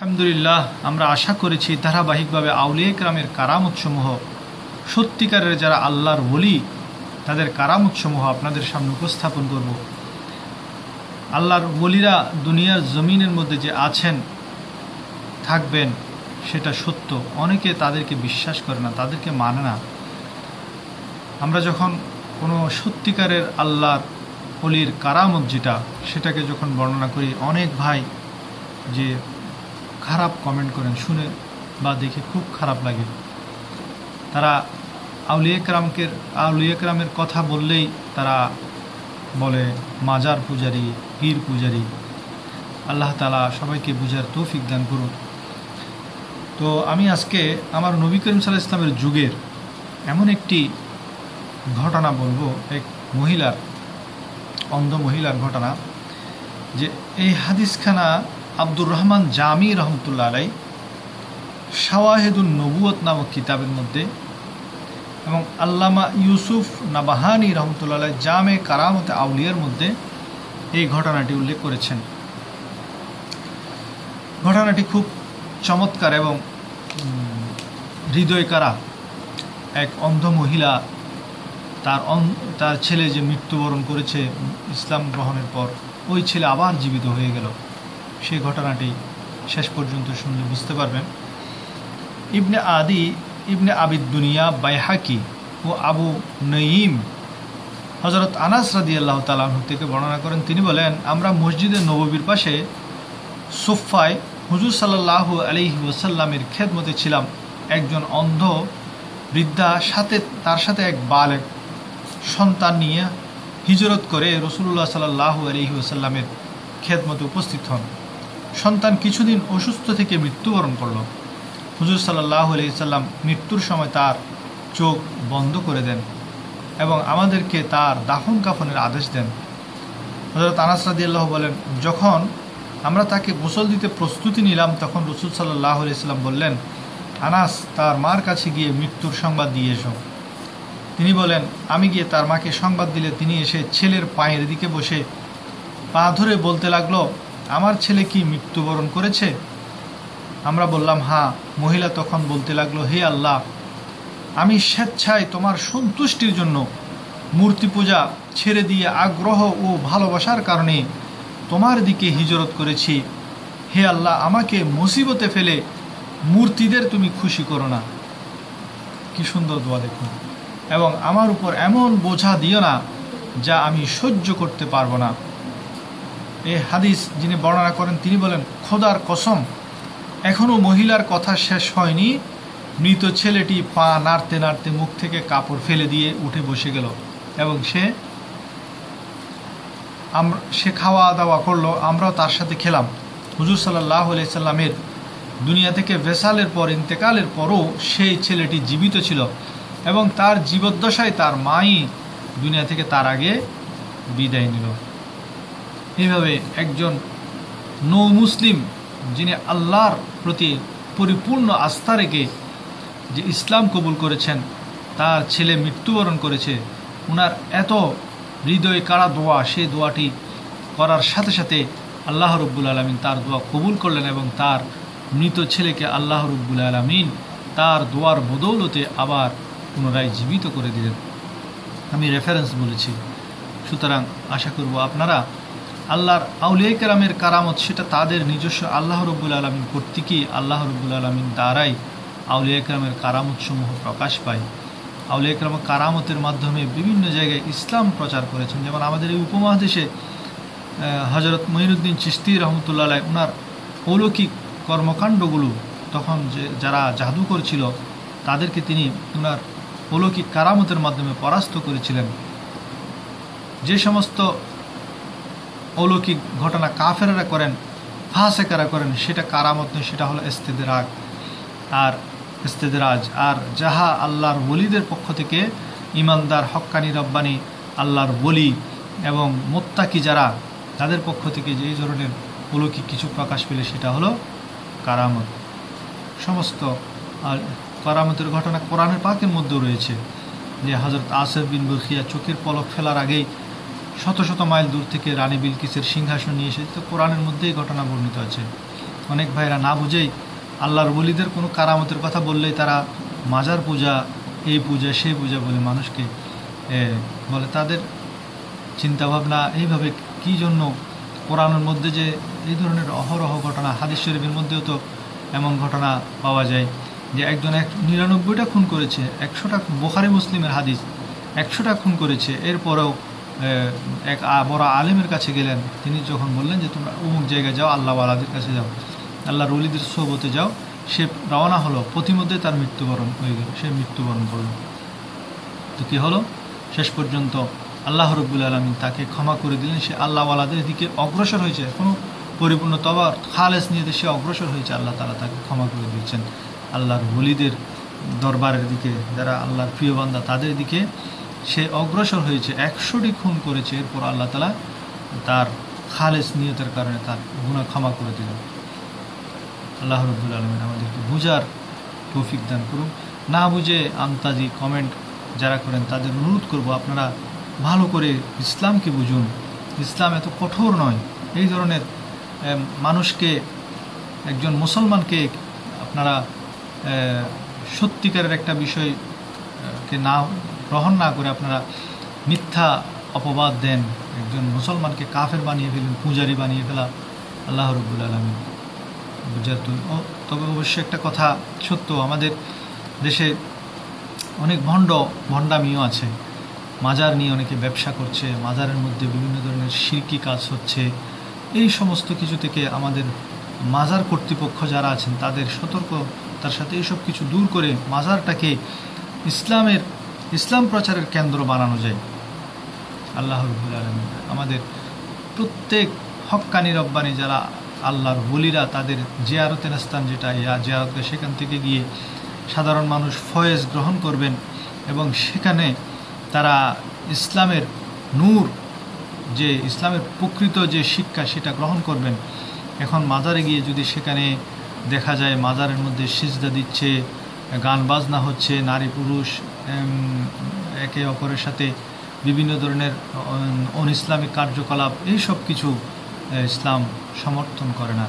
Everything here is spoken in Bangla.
আলহামদুলিল্লাহ, আমরা আশা করেছি ধারাবাহিকভাবে আউলিয়া গ্রামের কারামতসমূহ, সত্যিকারের যারা আল্লাহর বলি তাদের কারামতসমূহ আপনাদের সামনে উপস্থাপন করব। আল্লাহর বলিরা দুনিয়ার জমিনের মধ্যে যে আছেন, থাকবেন, সেটা সত্য। অনেকে তাদেরকে বিশ্বাস করে না, তাদেরকে মানে না। আমরা যখন কোনো সত্যিকারের আল্লাহর অলির কারামত যেটা, সেটাকে যখন বর্ণনা করি, অনেক ভাই যে খারাপ কমেন্ট করেন, শুনে বা দেখে খুব খারাপ লাগে। তারা আউলিয়া ক্রামকে আউলিয়া ক্রামের কথা বললেই তারা বলে, মাজার পূজারি, পীর পূজারি। আল্লাহ তালা সবাইকে বুঝার তৌফিক দান করুন। তো আমি আজকে আমার নবী করিম সাল্লাহ ইসলামের যুগের এমন একটি ঘটনা বলব, এক মহিলার, অন্ধ মহিলার ঘটনা, যে এই হাদিসখানা আব্দুর রহমান জামি রহমতুল্লাহ আলাই শাওয়াহেদুল নবুয়ত নামক কিতাবের মধ্যে এবং আল্লামা ইউসুফ নাবাহানি রহমতুল্লাহ জামে কারামতে আউলিয়ার মধ্যে এই ঘটনাটি উল্লেখ করেছেন। ঘটনাটি খুব চমৎকার এবং হৃদয়কারা এক অন্ধ মহিলা তার তার ছেলে যে মৃত্যুবরণ করেছে ইসলাম গ্রহণের পর, ওই ছেলে আবার জীবিত হয়ে গেল। সেই ঘটনাটি শেষ পর্যন্ত শুনলে বুঝতে পারবেন। ইবনে আদি, ইবনে আবিদ দুনিয়া, বাইহাকি ও আবু নঈম হজরত আনাস রাদি আল্লাহ তালাহ থেকে বর্ণনা করেন। তিনি বলেন, আমরা মসজিদে নববীর পাশে সোফায় হুজুর সাল্লাহ আলি ওসাল্লামের খেদমতে ছিলাম। একজন অন্ধ বৃদ্ধা সাথে, তার সাথে এক বালেক সন্তান নিয়ে হিজরত করে রসুল্লাহ সাল্লাহ আলহি ওসাল্লামের খেদমতে উপস্থিত হন। সন্তান কিছুদিন অসুস্থ থেকে মৃত্যুবরণ করল। হুজুর সাল্লাহ আলহিসাল্লাম মৃত্যুর সময় তার চোখ বন্ধ করে দেন এবং আমাদেরকে তার দাফন কাফনের আদেশ দেন। হজরত আনাস রাদিয়াল্লাহ বলেন, যখন আমরা তাকে গোসল দিতে প্রস্তুতি নিলাম, তখন রসুল সাল্লাহ আলাইসাল্লাম বললেন, আনাস, তার মার কাছে গিয়ে মৃত্যুর সংবাদ দিয়ে এসো। তিনি বলেন, আমি গিয়ে তার মাকে সংবাদ দিলে তিনি এসে ছেলের পায়ের দিকে বসে পা ধরে বলতে লাগল আমার ছেলে কি মৃত্যুবরণ করেছে? আমরা বললাম হ্যাঁ মহিলা তখন বলতে লাগল, হে আল্লাহ, আমি স্বেচ্ছায় তোমার সন্তুষ্টির জন্য মূর্তি পূজা ছেড়ে দিয়ে আগ্রহ ও ভালোবাসার কারণে তোমার দিকে হিজরত করেছি। হে আল্লাহ, আমাকে মুসিবতে ফেলে মূর্তিদের তুমি খুশি করো না। কি সুন্দর দোয়া দেখুন। এবং আমার উপর এমন বোঝা দিও না যা আমি সহ্য করতে পারব না। এ হাদিস যিনি বর্ণনা করেন, তিনি বলেন, খোদার কসম এখনও মহিলার কথা শেষ হয়নি। মৃত ছেলেটি পা নাড়তে নাড়তে মুখ থেকে কাপড় ফেলে দিয়ে উঠে বসে গেল এবং সে সে খাওয়া দাওয়া করল, আমরাও তার সাথে খেলাম। হুজুর সাল্লাহ সাল্লামের দুনিয়া থেকে ভেসালের পর, ইন্তেকালের পরও সেই ছেলেটি জীবিত ছিল এবং তার জীবদ্দশায় তার মাই দুনিয়া থেকে তার আগে বিদায় নিল। এইভাবে একজন নৌ মুসলিম যিনি আল্লাহর প্রতি পরিপূর্ণ আস্থা রেখে যে ইসলাম কবুল করেছেন, তার ছেলে মৃত্যুবরণ করেছে ওনার এত হৃদয় কারা দোয়া, সেই দোয়াটি করার সাথে সাথে আল্লাহ রব্বুল আলমিন তার দোয়া কবুল করলেন এবং তার মৃত ছেলেকে আল্লাহ রব্বুল আলমিন তার দোয়ার বদৌলতে আবার পুনরায় জীবিত করে দিলেন। আমি রেফারেন্স বলেছি। সুতরাং আশা করব আপনারা আল্লাহর আউলিয়া কেরামের কারামত সেটা তাদের নিজস্ব আল্লাহ রব্বুল আলমিন কর্তৃকই আল্লাহ রব্বুল আলমিন দ্বারাই আউলিয়া কেরামের কারামতসমূহ প্রকাশ পায়। আউলিয়া কেরাম কারামতের মাধ্যমে বিভিন্ন জায়গায় ইসলাম প্রচার করেছেন। যেমন আমাদের এই উপমহাদেশে হজরত মহিনুদ্দিন চিস্তি রহমতুল্লাহ ওনার অলৌকিক কর্মকাণ্ডগুলো তখন যে, যারা জাদুকর ছিল, তাদেরকে তিনি ওনার অলৌকিক কারামতের মাধ্যমে পরাস্ত করেছিলেন। যে সমস্ত অলৌকিক ঘটনা কাফেরা করেন, ফাঁসেকারা করেন, সেটা কারামত নয়, সেটা হলো ইস্তেদরাগ আর ইস্তেদরাজ, আর যাহা আল্লাহর বলিদের পক্ষ থেকে ইমানদার, হক্কানি, রব্বানি আল্লাহর বলি এবং মোত্তাকি যারা, তাদের পক্ষ থেকে যে ধরনের অলৌকিক কিছু প্রকাশ পেলে সেটা হলো কারামত। সমস্ত, আর কারামতের ঘটনা কোরআনের পাকের মধ্যেও রয়েছে, যে হজরত আসফ বিন বুরখিয়া চোখের পলক ফেলার আগেই শত শত মাইল দূর থেকে রানী বিলকিসের সিংহাসন নিয়ে এসে তো কোরআনের মধ্যেই ঘটনা বর্ণিত আছে। অনেক ভাইরা না বুঝেই আল্লাহর বলিদের কোনো কারামতের কথা বললেই তারা মাজার পূজা, এই পূজা, সেই পূজা বলে মানুষকে বলে। তাদের চিন্তাভাবনা এইভাবে কি জন্য কোরআনের মধ্যে যে এই ধরনের অহরহ ঘটনা, হাদিস শরীফের মধ্যেও তো এমন ঘটনা পাওয়া যায় যে একজন এক নিরানব্বইটা খুন করেছে, একশোটা, বোখারি মুসলিমের হাদিস একশোটা খুন করেছে, এরপরেও এক বড় আলেমের কাছে গেলেন। তিনি যখন বললেন যে, তোমরা অমুক জায়গায় যাও আল্লাহওয়ালাদের কাছে যাও। আল্লাহর রলিদের সোবতে যাও। সে রওনা হলো। প্রতিমধ্যে তার মৃত্যুবরণ হয়ে গেল। সে মৃত্যুবরণ করল। তো কী হলো? শেষ পর্যন্ত আল্লাহ রব্বুল আলমী তাকে ক্ষমা করে দিলেন। সে আল্লাহওয়ালাদের দিকে অগ্রসর হয়েছে। কোনো পরিপূর্ণ তবা খালেস নিয়ে সে অগ্রসর হয়েছে। আল্লাহ তালা তাকে ক্ষমা করে দিয়েছেন। আল্লাহর বলিদের দরবারের দিকে, যারা আল্লাহর প্রিয় বান্দা, তাদের দিকে সে অগ্রসর হয়েছে একশোটি খুন করেছে এরপর আল্লাহ তালা তার খালেস নিয়তের কারণে তার গুণা ক্ষমা করে দিলেন। আল্লাহ রব্বুল আলমিন আমাদেরকে বুঝার তৌফিক দান করুন। না বুঝে আন্তাজি কমেন্ট যারা করেন তাদের অনুরোধ করব আপনারা ভালো করে ইসলামকে বুঝুন। ইসলাম এত কঠোর নয়। এই ধরনের মানুষকে একজন মুসলমানকে আপনারা সত্যিকারের একটা বিষয় এ, কে না গ্রহণ না করে আপনারা মিথ্যা অপবাদ দেন, একজন মুসলমানকে কাফের বানিয়ে ফেলেন, পূজারি বানিয়ে ফেলা, আল্লাহ রব্বুল আলমী বুঝার তো ও, তবে অবশ্যই একটা কথা সত্য, আমাদের দেশে অনেক ভণ্ড ভণ্ডামিও আছে। মাজার নিয়ে অনেকে ব্যবসা করছে, মাজারের মধ্যে বিভিন্ন ধরনের শিরকি কাজ হচ্ছে। এই সমস্ত কিছু থেকে আমাদের মাজার কর্তৃপক্ষ যারা আছেন, তাদের সতর্ক, তার সাথে এইসব কিছু দূর করে মাজারটাকে ইসলামের ইসলাম প্রচারের কেন্দ্র বানানো যায়। আল্লাহ আলমী আমাদের প্রত্যেক হক্কানি রব্বানি যারা আল্লাহর বলিরা তাদের জিয়ারতের স্থান যেটা, ইয়া জিয়ারতে সেখান থেকে গিয়ে সাধারণ মানুষ ফয়েজ গ্রহণ করবেন এবং সেখানে তারা ইসলামের নূর, যে ইসলামের প্রকৃত যে শিক্ষা সেটা গ্রহণ করবেন। এখন মাজারে গিয়ে যদি সেখানে দেখা যায়, মাজারের মধ্যে সিজদা দিচ্ছে, গান বাজনা হচ্ছে, নারী পুরুষ একে অপরের সাথে বিভিন্ন ধরনের অন ইসলামিক কার্যকলাপ এই সব কিছু ইসলাম সমর্থন করে না।